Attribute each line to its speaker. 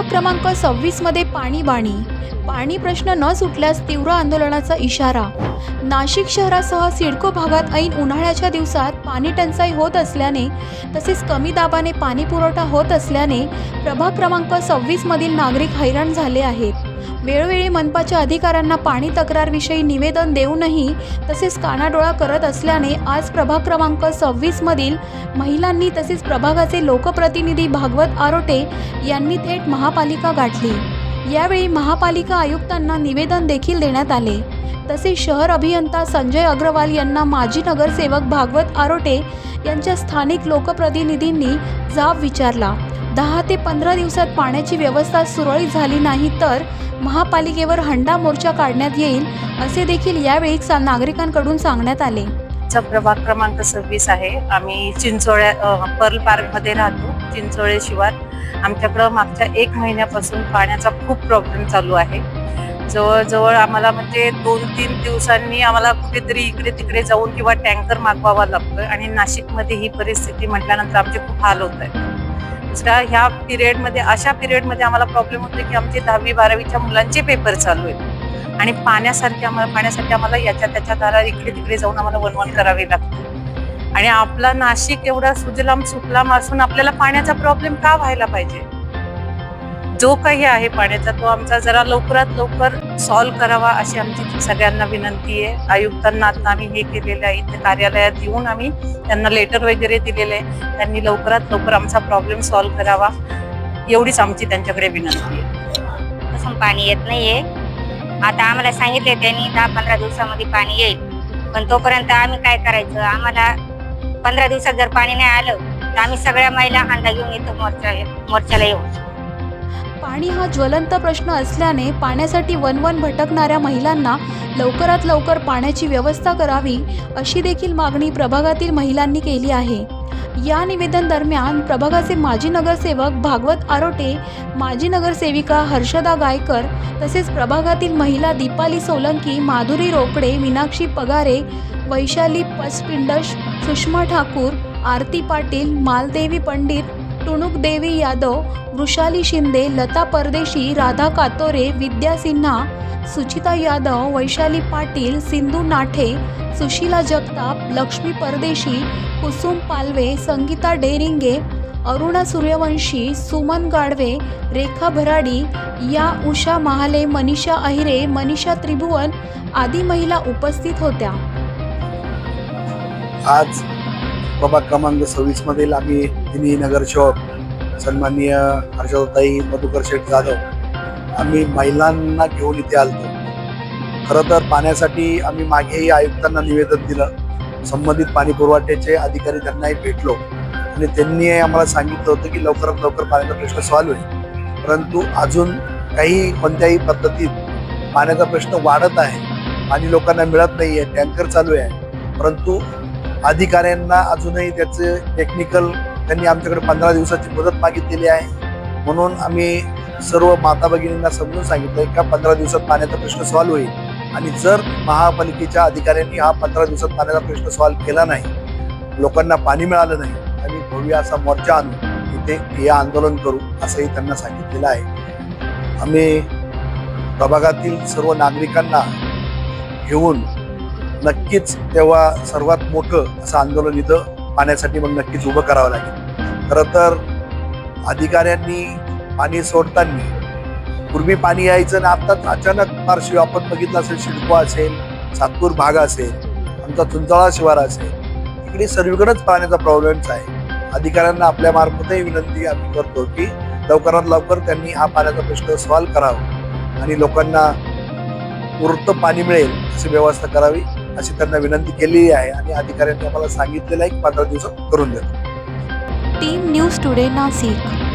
Speaker 1: प्रभाग क्रमांक सव्वीसमध्ये पाणी बाणी पाणी प्रश्न न सुटल्यास तीव्र आंदोलनाचा इशारा. नाशिक शहरासह सिडको भागात ऐन उन्हाळ्याच्या दिवसात पाणी टंचाई होत असल्याने तसेच कमी दाबाने पाणी पुरवठा होत असल्याने प्रभाग क्रमांक सव्वीस मधील नागरिक हैराण झाले आहेत. वेळोवेळी मनपाच्या अधिकाऱ्यांना पाणी तक्रारविषयी निवेदन देऊनही तसेच कानाडोळा करत असल्याने आज प्रभाग क्रमांक सव्वीसमधील महिलांनी तसेच प्रभागाचे लोकप्रतिनिधी भागवत आरोटे यांनी थेट महापालिका गाठली. यावेळी महापालिका आयुक्तांना निवेदन देखील देण्यात आले. तसेच शहर अभियंता संजय अग्रवाल यांना माजी नगरसेवक भागवत आरोटे यांच्या स्थानिक लोकप्रतिनिधींनी जाब विचारला. दहा ते पंधरा दिवसात पाण्याची व्यवस्था सुरळीत झाली नाही तर महापालिकेवर हंडा मोर्चा काढण्यात येईल असे देखील यावेळी सा- नागरिकांकडून सांगण्यात आले.
Speaker 2: प्रभाग क्रमांक सव्वीस आहे. आम्ही चिंचोळ्या अ, पर्ल पार्कमध्ये राहतो. चिंचोळे शिवार. आमच्याकडं मागच्या एक महिन्यापासून पाण्याचा खूप प्रॉब्लेम चालू आहे. जवळजवळ आम्हाला म्हणजे दोन तीन दिवसांनी आम्हाला कुठेतरी इकडे तिकडे जाऊन किंवा टँकर मागवावा लागतोय आणि नाशिकमध्ये ही परिस्थिती म्हटल्यानंतर आमचे खूप हाल होत आहेत. ह्या पिरियडमध्ये अशा पिरियडमध्ये आम्हाला प्रॉब्लेम होतो की आमचे दहावी बारावीच्या मुलांचे पेपर चालू आहेत. आणि पाण्यासारखे आम्हाला पाण्यासाठी आम्हाला याच्या त्याच्या दारा इकडे तिकडे जाऊन आम्हाला वनवन करावे लागते. आणि आपला नाशिक एवढा सुजलाम सुफलाम असून आपल्याला पाण्याचा प्रॉब्लेम का व्हायला पाहिजे? जो काही आहे पाण्याचा तो आमचा जरा लवकरात लवकर सॉल्व्ह करावा अशी आमची सगळ्यांना विनंती आहे. आयुक्तांना आता आम्ही हे केलेलं आहे. इथे कार्यालयात येऊन आम्ही त्यांना लेटर वगैरे दिलेले आहे. त्यांनी लवकरात लवकर आमचा प्रॉब्लेम सॉल्व्ह करावा. एवढीच आमची त्यांच्याकडे विनंती आहे.
Speaker 3: पासून पाणी येत नाहीये. आता आम्हाला सांगितले त्यांनी दहा पंधरा दिवसामध्ये पाणी येईल. पण तोपर्यंत आम्ही काय करायचं? आम्हाला पंधरा दिवसात जर पाणी नाही आलं तर आम्ही सगळ्या महिला हांडा घेऊन येतो मोर्चा मोर्चाला येऊ.
Speaker 1: पाणी हा ज्वलंत प्रश्न असल्याने पाण्यासाठी वनवन भटकणाऱ्या महिलांना लवकरात लवकर पाण्याची व्यवस्था करावी अशी देखील मागणी प्रभागातील महिलांनी केली आहे. या निवेदन दरम्यान प्रभागाचे माजी नगरसेवक भागवत आरोटे माजी नगरसेविका हर्षदा गायकर तसेच प्रभागातील महिला दीपाली सोलंकी माधुरी रोकडे मीनाक्षी पगारे वैशाली पसपिंडश सुषमा ठाकूर आरती पाटील मालदेवी पंडित टुणूक देवी यादव वृषाली शिंदे लता परदेशी राधा कातोरे विद्या सिन्हा सुचिता यादव वैशाली पाटील सिंधू नाठे सुशीला जगताप लक्ष्मी परदेशी कुसुम पालवे संगीता डेरिंगे अरुणा सूर्यवंशी सुमन गाडवे रेखा भराडी या उषा महाले मनीषा अहिरे मनीषा त्रिभुवन आदी महिला उपस्थित होत्या.
Speaker 4: आज प्रभाग क्रमांक सव्वीस मधील आम्ही तिन्ही नगरसेवक सन्माननीय हर्षदाताई मधुकर शेठ जाधव आम्ही महिलांना घेऊन इथे आलतो. खरं तर पाण्यासाठी आम्ही मागेही आयुक्तांना निवेदन दिलं. संबंधित पाणी पुरवठ्याचे अधिकारी त्यांनाही भेटलो. आणि त्यांनी आम्हाला सांगितलं होतं की लवकरात लवकर पाण्याचा प्रश्न सॉल्व्ह होईल. परंतु अजून काही कोणत्याही पद्धतीत पाण्याचा प्रश्न वाढत आहे. पाणी लोकांना मिळत नाही आहे टँकर चालू आहे. परंतु अधिकाऱ्यांना अजूनही त्याचे टेक्निकल त्यांनी आमच्याकडे पंधरा दिवसाची मदत मागितलेली आहे. म्हणून आम्ही सर्व माता भगिनींना समजून सांगितलंय का पंधरा दिवसात पाण्याचा प्रश्न सॉल्व्ह होईल. आणि जर महापालिकेच्या अधिकाऱ्यांनी हा पंधरा दिवसात पाण्याचा प्रश्न सॉल्व्ह केला नाही लोकांना पाणी मिळालं नाही आम्ही भव्य असा मोर्चा आणू इथे हे आंदोलन करू असंही त्यांना सांगितलेलं आहे. आम्ही प्रभागातील सर्व नागरिकांना घेऊन नक्कीच तेव्हा सर्वात मोठं असं आंदोलन इथं पाण्यासाठी मग नक्कीच उभं करावं लागेल. खरं तर अधिकाऱ्यांनी पाणी सोडताना पूर्वी पाणी यायचं आणि आताच अचानक फारशी आपण बघितलं असेल शिडको असेल सातपूर भाग असेल आमचा चुंचाळा शिवार असेल इकडे सर्वीकडेच पाण्याचा प्रॉब्लेम्स आहे. अधिकाऱ्यांना आपल्या मार्फतही विनंती आम्ही करतो की लवकरात लवकर त्यांनी हा पाण्याचा प्रश्न सॉल्व्ह करावा आणि लोकांना पुरतं पाणी मिळेल अशी व्यवस्था करावी. अशी त्यांना विनंती केलेली आहे आणि अधिकाऱ्यांनी आम्हाला सांगितलेलं आहे की पंधरा दिवसात करून देतो.
Speaker 1: Team news today Nashik.